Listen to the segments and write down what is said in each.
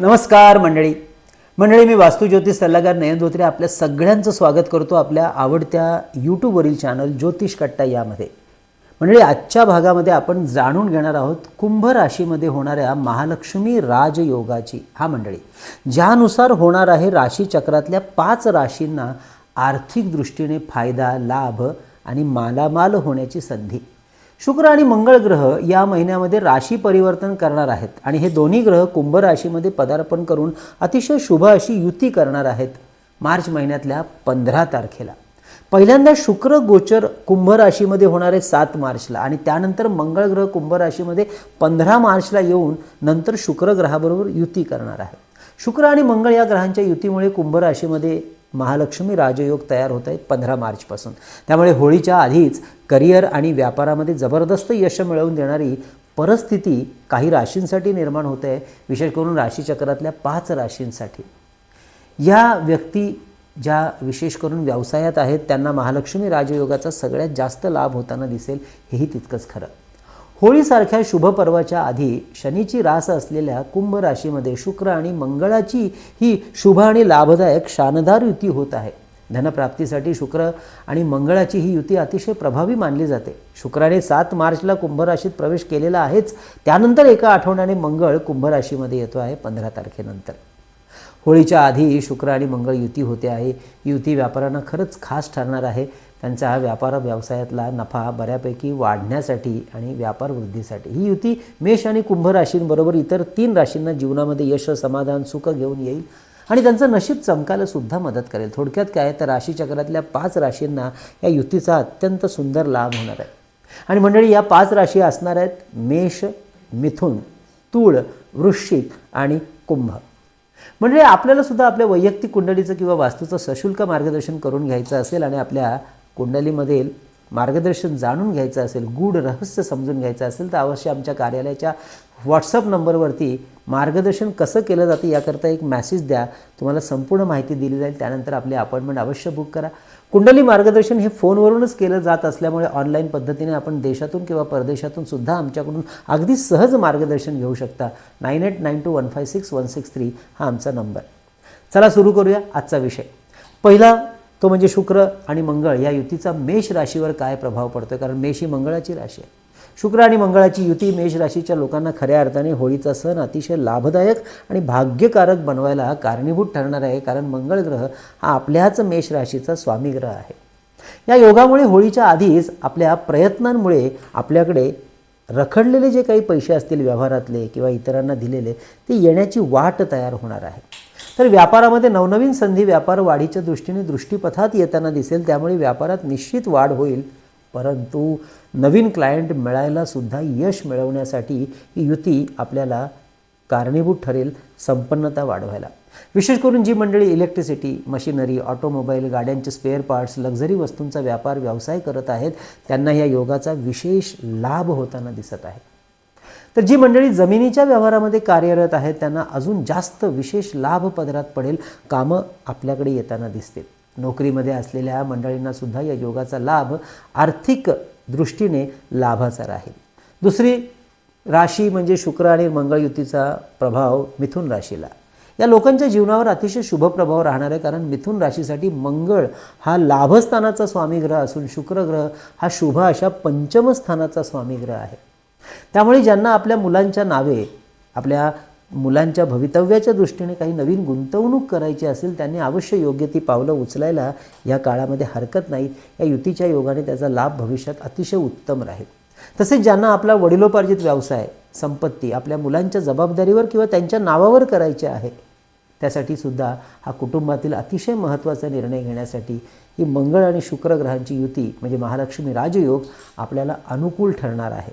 नमस्कार मंडळी. मंडळी मी वास्तुज्योतिष सल्लागार नयन धोत्रे आपल्या सगळ्यांचं स्वागत करतो आपल्या आवडत्या यूट्यूबवरील चॅनल ज्योतिष कट्टा यामध्ये. मंडळी आजच्या भागामध्ये आपण जाणून घेणार आहोत कुंभ राशीमध्ये होणाऱ्या महालक्ष्मी राजयोगाची. हा मंडळी ज्यानुसार होणार आहे राशीचक्रातल्या पाच राशींना आर्थिक दृष्टीने फायदा लाभ आणि मालामाल होण्याची संधी. शुक्र आणि मंगळ ग्रह या महिन्यामध्ये राशी परिवर्तन करणार आहेत. आणि हे दोन्ही ग्रह कुंभ राशीमध्ये पदार्पण करून अतिशय शुभ अशी युती करणार आहेत मार्च महिन्यातल्या पंधरा तारखेला. पहिल्यांदा शुक्र गोचर कुंभ राशीमध्ये होणार आहे सात मार्चला आणि त्यानंतर मंगळ ग्रह कुंभ राशीमध्ये पंधरा मार्चला येऊन नंतर शुक्र ग्रहाबरोबर युती करणार आहे. शुक्र आणि मंगळ या ग्रहांच्या युतीमुळे कुंभ राशीमध्ये महालक्ष्मी राजयोग तयार होत आहे पंधरा मार्चपासून. त्यामुळे होळीच्या आधीच करिअर आणि व्यापारामध्ये जबरदस्त यश मिळवून देणारी परिस्थिती काही राशींसाठी निर्माण होते आहे विशेष करून राशीचक्रातल्या पाच राशींसाठी. या व्यक्ती ज्या विशेष करून व्यवसायात आहेत त्यांना महालक्ष्मी राजयोगाचा सगळ्यात जास्त लाभ होताना दिसेल हेही तितकंच खरं. होळीसारख्या शुभ पर्वाच्या आधी शनीची रास असलेल्या कुंभ राशीमध्ये शुक्र आणि मंगळाची ही शुभ आणि लाभदायक शानदार युती होत आहे. धनप्राप्तीसाठी शुक्र आणि मंगळाची ही युती अतिशय प्रभावी मानली जाते. शुक्राने सात मार्चला कुंभ राशीत प्रवेश केलेला आहेच. त्यानंतर एका आठवड्याने मंगळ कुंभ राशीमध्ये येतो आहे पंधरा तारखेनंतर. होळीच्या आधी शुक्र आणि मंगळ युती होते आहे. युती व्यापाऱ्यांना खरंच खास ठरणार आहे. त्यांचा हा व्यापार व्यवसायातला नफा बऱ्यापैकी वाढण्यासाठी आणि व्यापार वृद्धीसाठी. ही युती मेष आणि कुंभ राशींबरोबर इतर तीन राशींना जीवनामध्ये यश समाधान सुख घेऊन येईल आणि त्यांचं नशीब चमकायला सुद्धा मदत करेल. थोडक्यात काय तर राशीचक्रातल्या पाच राशींना या युतीचा अत्यंत सुंदर लाभ होणार आहे. आणि मंडळी या पाच राशी असणार आहेत मेष मिथुन तूळ वृश्चिक आणि कुंभ. म्हणजे आपल्याला सुद्धा आपल्या वैयक्तिक कुंडलीचं किंवा वास्तूचं सशुल्क मार्गदर्शन करून घ्यायचं असेल आणि आपल्या कुंडलीमधील मार्गदर्शन जाणून घ्यायचं असेल गूढ रहस्य समजून घ्यायचं असेल तर अवश्य आमच्या कार्यालयाच्या व्हॉट्सअप नंबरवरती मार्गदर्शन कसं केलं जातं याकरता एक मॅसेज द्या. तुम्हाला संपूर्ण माहिती दिली जाईल. त्यानंतर आपली अपॉइंटमेंट अवश्य बुक करा. कुंडली मार्गदर्शन हे फोनवरूनच केलं जात असल्यामुळे ऑनलाईन पद्धतीने आपण देशातून किंवा परदेशातून सुद्धा आमच्याकडून अगदी सहज मार्गदर्शन घेऊ शकता. Nine eight nine two one five six one six three हा आमचा नंबर चला सुरू करूया आजचा विषय. पहिला तो म्हणजे शुक्र आणि मंगळ या युतीचा मेष राशीवर काय प्रभाव पडतो कारण मेष ही मंगळाची राशी आहे. शुक्र आणि मंगळाची युती मेष राशीच्या लोकांना खऱ्या अर्थाने होळीचा सण अतिशय लाभदायक आणि भाग्यकारक बनवायला कारणीभूत ठरणार आहे. कारण मंगळ ग्रह हा आपल्याच मेष राशीचा स्वामी ग्रह आहे. या योगामुळे होळीच्या आधीच आपल्या प्रयत्नांमुळे आपल्याकडे रखडलेले जे काही पैसे असतील व्यवहारातले किंवा इतरांना दिलेले ते येण्याची वाट तयार होणार आहे. तर व्यापारामध्ये नवनवीन संधी व्यापार वाढीच्या दृष्टीने दृष्टीपथात येताना दिसेल. त्यामुळे व्यापारात निश्चित वाढ होईल. परंतु नवीन क्लायंट मिळायलासुद्धा यश मिळवण्यासाठी ही युती आपल्याला कारणीभूत ठरेल संपन्नता वाढवायला. विशेष करून जी मंडळी इलेक्ट्रिसिटी मशिनरी ऑटोमोबाईल गाड्यांचे स्पेअर पार्ट्स लक्झरी वस्तूंचा व्यापार व्यवसाय करत आहेत त्यांना या योगाचा विशेष लाभ होताना दिसत आहे. तर जी मंडळी जमिनीच्या व्यवहारामध्ये कार्यरत आहेत त्यांना अजून जास्त विशेष लाभ पदरात पडेल कामं आपल्याकडे येताना दिसतील. नोकरीमध्ये असलेल्या मंडळींना सुद्धा या योगाचा लाभ आर्थिक दृष्टीने लाभाचा राहील. दुसरी राशी म्हणजे शुक्र आणि मंगळ युतीचा प्रभाव मिथुन राशीला. या लोकांच्या जीवनावर अतिशय शुभ प्रभाव राहणार आहे कारण मिथुन राशीसाठी मंगळ हा लाभस्थानाचा स्वामी ग्रह असून शुक्र ग्रह हा शुभ अशा पंचमस्थानाचा स्वामी ग्रह आहे. त्यामुळे ज्यांना आपल्या मुलांच्या नावे आपल्या मुलांच्या भवितव्याच्या दृष्टीने काही नवीन गुंतवणूक करायची असेल त्यांनी अवश्य योग्य ती पावलं उचलायला या काळामध्ये हरकत नाही. या युतीच्या योगाने त्याचा लाभ भविष्यात अतिशय उत्तम राहील. तसेच ज्यांना आपला वडिलोपार्जित व्यवसाय संपत्ती आपल्या मुलांच्या जबाबदारीवर किंवा त्यांच्या नावावर करायचे आहे त्यासाठी सुद्धा हा कुटुंबातील अतिशय महत्त्वाचा निर्णय घेण्यासाठी ही मंगळ आणि शुक्र ग्रहांची युती म्हणजे महालक्ष्मी राजयोग आपल्याला अनुकूल ठरणार आहे.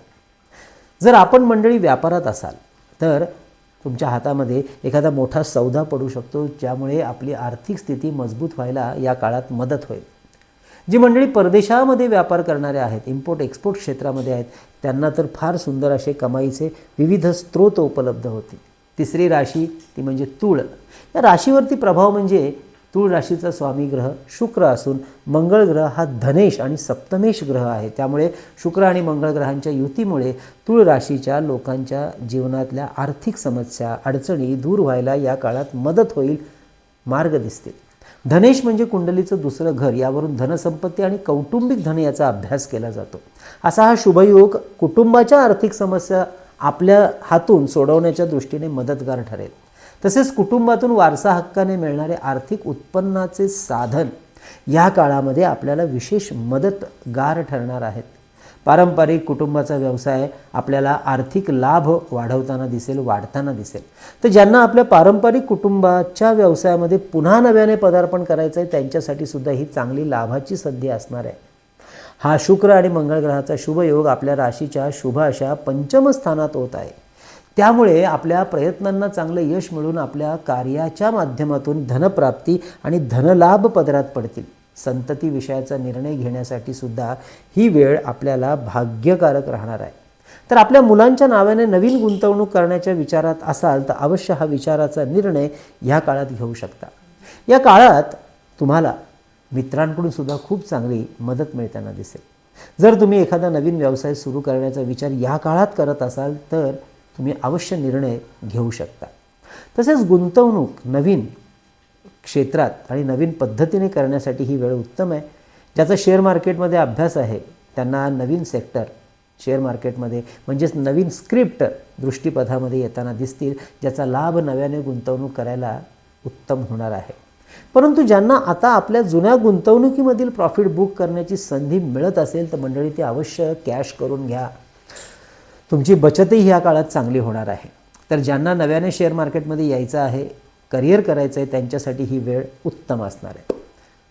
जर आपण मंडळी व्यापारात असाल तर तुमच्या हातामध्ये एखादा मोठा सौदा पडू शकतो ज्यामुळे आपली आर्थिक स्थिती मजबूत व्हायला या काळात मदत होईल. जी मंडळी परदेशामध्ये व्यापार करणारे आहेत इम्पोर्ट एक्सपोर्ट क्षेत्रामध्ये आहेत त्यांना तर फार सुंदर असे कमाईचे विविध स्रोत उपलब्ध होतील. तिसरी राशी ती म्हणजे तूळ. या राशीवरती प्रभाव म्हणजे तूळ राशीचा स्वामी ग्रह शुक्र असून मंगळ ग्रह हा धनेश आणि सप्तमेश ग्रह आहे. त्यामुळे शुक्र आणि मंगळ ग्रहांच्या युतीमुळे तूळ राशीच्या लोकांच्या जीवनातल्या आर्थिक समस्या अडचणी दूर व्हायला या काळात मदत होईल मार्ग दिसतील. धनेश म्हणजे कुंडलीचं दुसरं घर. यावरून धनसंपत्ती आणि कौटुंबिक धन याचा अभ्यास केला जातो. असा हा शुभयोग कुटुंबाच्या आर्थिक समस्या आपल्या हातून सोडवण्याच्या दृष्टीने मदतगार ठरेल. तसेच कुटुंबातून वारसा हक्काने मिळणारे आर्थिक उत्पन्नाचे साधन या काळामध्ये आपल्याला विशेष मदतगार ठरणार आहेत. पारंपरिक कुटुंबाचा व्यवसाय आपल्याला आर्थिक लाभ वाढवताना दिसेल वाढताना दिसेल. तर ज्यांना आपल्या पारंपरिक कुटुंबाच्या व्यवसायामध्ये पुन्हा नव्याने पदार्पण करायचं आहे त्यांच्यासाठी सुद्धा ही चांगली लाभाची संधी असणार आहे. हा शुक्र आणि मंगळ ग्रहाचा शुभयोग आपल्या राशीच्या शुभ अशा पंचमस्थानात होत आहे. त्यामुळे आपल्या प्रयत्नांना चांगलं यश मिळून आपल्या कार्याच्या माध्यमातून धनप्राप्ती आणि धनलाभ पदरात पडतील. संतती विषयाचा निर्णय घेण्यासाठी सुद्धा ही वेळ आपल्याला भाग्यकारक राहणार आहे. तर आपल्या मुलांच्या नावाने नवीन गुंतवणूक करण्याच्या विचारात असाल तर अवश्य हा विचाराचा निर्णय ह्या काळात घेऊ शकता. या काळात तुम्हाला मित्रांकडून सुद्धा खूप चांगली मदत मिळताना दिसेल. जर तुम्ही एखादा नवीन व्यवसाय सुरू करण्याचा विचार या काळात करत असाल तर तुम्ही अवश्य निर्णय घेऊ शकता. तसेच गुंतवणूक नवीन क्षेत्रात आणि नवीन पद्धतीने करण्यासाठी ही वेळ उत्तम आहे. ज्याचा शेअर मार्केटमध्ये अभ्यास आहे त्यांना नवीन सेक्टर शेअर मार्केटमध्ये म्हणजेच नवीन स्क्रिप्ट दृष्टीपथामध्ये येताना दिसतील ज्याचा लाभ नव्याने गुंतवणूक करायला उत्तम होणार आहे. परंतु ज्यांना आता आपल्या जुन्या गुंतवणुकीमधील प्रॉफिट बुक करण्याची संधी मिळत असेल तर मंडळी ती अवश्य कॅश करून घ्या. तुमची बचतही ह्या काळात चांगली होणार आहे. तर ज्यांना नव्याने शेअर मार्केटमध्ये यायचं आहे करिअर करायचं आहे त्यांच्यासाठी ही वेळ उत्तम असणार आहे.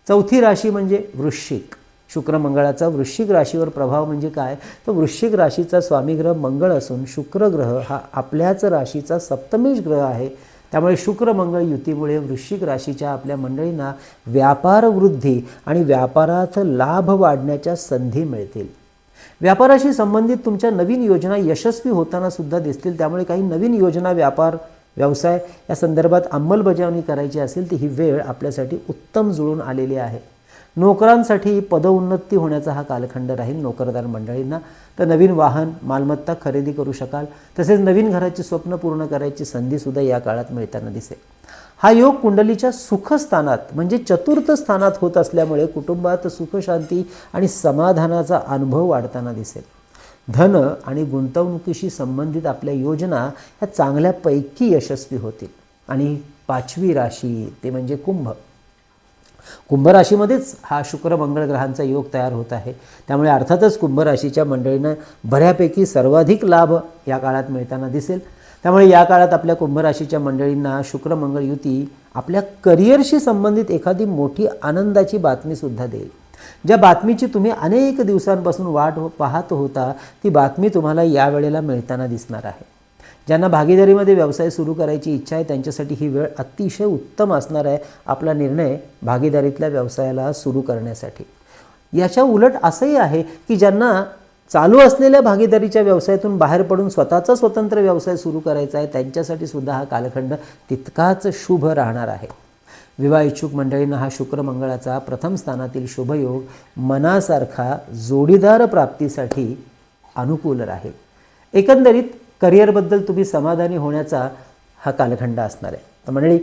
चौथी राशी म्हणजे वृश्चिक. शुक्रमंगळाचा वृश्चिक राशीवर प्रभाव म्हणजे काय? तर वृश्चिक राशीचा स्वामीग्रह मंगळ असून शुक्र ग्रह हा आपल्याच राशीचा सप्तमेश ग्रह आहे. त्यामुळे शुक्रमंगळ युतीमुळे वृश्चिक राशीच्या आपल्या मंडळींना व्यापार वृद्धी आणि व्यापारात लाभ वाढण्याच्या संधी मिळतील. व्यापाराशी संबंधित तुमच्या नवीन योजना यशस्वी होताना सुद्धा दिसतील. त्यामुळे काही नवीन योजना व्यापार व्यवसाय या संदर्भात अंमलबजावणी करायची असेल तर ही वेळ आपल्यासाठी उत्तम जुळून आलेली आहे. नोकरांसाठी पदोन्नती होण्याचा हा कालखंड राहील नोकरदार मंडळींना. तर नवीन वाहन मालमत्ता खरेदी करू शकाल. तसेच नवीन घराची स्वप्न पूर्ण करायची संधीसुद्धा या काळात मिळताना दिसेल. हा योग कुंडलीच्या सुखस्थानात म्हणजे चतुर्थ स्थानात होत असल्यामुळे कुटुंबात सुखशांती आणि समाधानाचा अनुभव वाढताना दिसेल. धन आणि गुंतवणुकीशी संबंधित आपल्या योजना ह्या चांगल्यापैकी यशस्वी होतील. आणि पाचवी राशी ते म्हणजे कुंभ. कुंभ राशीमध्येच हा शुक्र मंगळ ग्रहांचा योग तयार होत आहे. त्यामुळे अर्थातच कुंभ राशीच्या मंडळींना बऱ्यापैकी सर्वाधिक लाभ या काळात मिळताना दिसेल. त्यामुळे या काळात आपल्या कुंभराशीच्या मंडळींना शुक्रमंगळ युती आपल्या करिअरशी संबंधित एखादी मोठी आनंदाची बातमीसुद्धा देईल. ज्या बातमीची तुम्ही अनेक दिवसांपासून वाट हो पाहत होता ती बातमी तुम्हाला यावेळेला मिळताना दिसणार आहे. ज्यांना भागीदारीमध्ये व्यवसाय सुरू करायची इच्छा आहे त्यांच्यासाठी ही वेळ अतिशय उत्तम असणार आहे आपला निर्णय भागीदारीतल्या व्यवसायाला सुरू करण्यासाठी. याच्या उलट असंही आहे की ज्यांना चालू असलेल्या भागीदारीच्या व्यवसायातून बाहेर पडून स्वतःचा स्वतंत्र व्यवसाय सुरू करायचा आहे त्यांच्यासाठी सुद्धा हा कालखंड तितकाच शुभ राहणार आहे. विवाह इच्छुक मंडळींना हा शुक्रमंगळाचा प्रथम स्थानातील शुभयोग मनासारखा जोडीदार प्राप्तीसाठी अनुकूल राहील. एकंदरीत करिअरबद्दल तुम्ही समाधानी होण्याचा हा कालखंड असणार आहे. तर मंडळी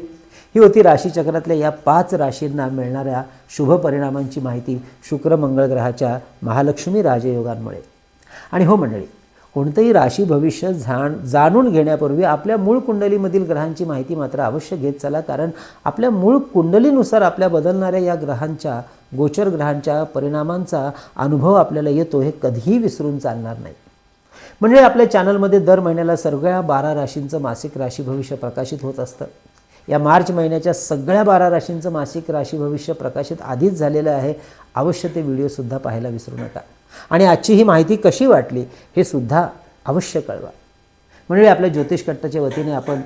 ही होती राशीचक्रातल्या या पाच राशींना मिळणाऱ्या शुभ परिणामांची माहिती शुक्रमंगळ ग्रहाच्या महालक्ष्मी राजयोगांमुळे. आणि हो मंडळी कोणतंही राशी भविष्य जाण जाणून घेण्यापूर्वी आपल्या मूळ कुंडलीमधील ग्रहांची माहिती मात्र अवश्य घेत चला कारण आपल्या मूळ कुंडलीनुसार आपल्या बदलणाऱ्या या ग्रहांच्या गोचर ग्रहांच्या परिणामांचा अनुभव आपल्याला येतो हे कधीही विसरून चालणार नाही. म्हणजे आपल्या चॅनलमध्ये दर महिन्याला सगळ्या बारा राशींचं मासिक राशी भविष्य प्रकाशित होत असतं. या मार्च महिन्याच्या सगळ्या बारा राशींचं मासिक राशी भविष्य प्रकाशित आधीच झालेलं आहे. अवश्य ते व्हिडिओसुद्धा पाहायला विसरू नका. आणि आजची ही माहिती कशी वाटली हे सुद्धा अवश्य कळवा. म्हणजे आपल्या ज्योतिष कट्टाच्या वतीने आपण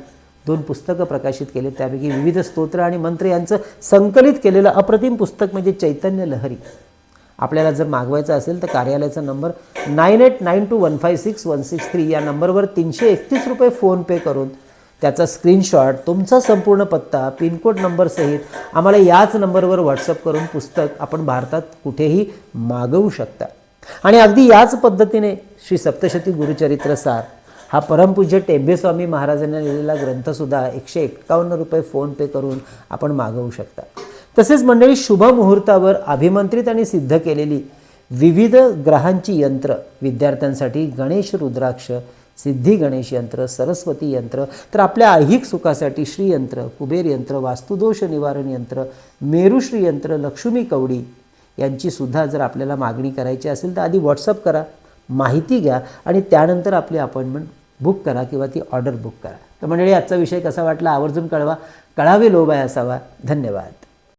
दोन पुस्तकं प्रकाशित केले त्यापैकी विविध स्तोत्र आणि मंत्र यांचं संकलित केलेलं अप्रतिम पुस्तक म्हणजे चैतन्य लहरी. आपल्याला जर मागवायचं असेल तर कार्यालयाचा number nine eight nine two one five six one six three या नंबरवर तीनशे एकतीस रुपये फोनपे करून त्याचा स्क्रीनशॉट तुमचा संपूर्ण पत्ता पिनकोड नंबरसहित आम्हाला याच नंबरवर व्हॉट्सअप करून पुस्तक आपण भारतात कुठेही मागवू शकता. आणि अगदी याच पद्धतीने श्री सप्तशती गुरुचरित्र सार हा परमपूज्य टेंबेस्वामी महाराजांनी लिहिलेला ग्रंथसुद्धा एकशे एक्कावन्न रुपये फोनपे करून आपण मागवू शकता. तसेच मंडळी शुभ मुहूर्तावर अभिमंत्रित आणि सिद्ध केलेली विविध ग्रहांची यंत्र विद्यार्थ्यांसाठी गणेश रुद्राक्ष सिद्धी गणेश यंत्र सरस्वती यंत्र तर आपल्या ऐहिक सुखासाठी श्रीयंत्र कुबेर यंत्र वास्तुदोष निवारण यंत्र मेरुश्री यंत्र लक्ष्मी कवडी यांचीसुद्धा जर आपल्याला मागणी करायची असेल तर आधी व्हॉट्सअप करा माहिती घ्या आणि त्यानंतर आपली अपॉइंटमेंट बुक करा किंवा ती ऑर्डर बुक करा. तर मंडळी आजचा विषय कसा वाटला? आवर्जून कळवा. कळावे लोबाय असावा. धन्यवाद.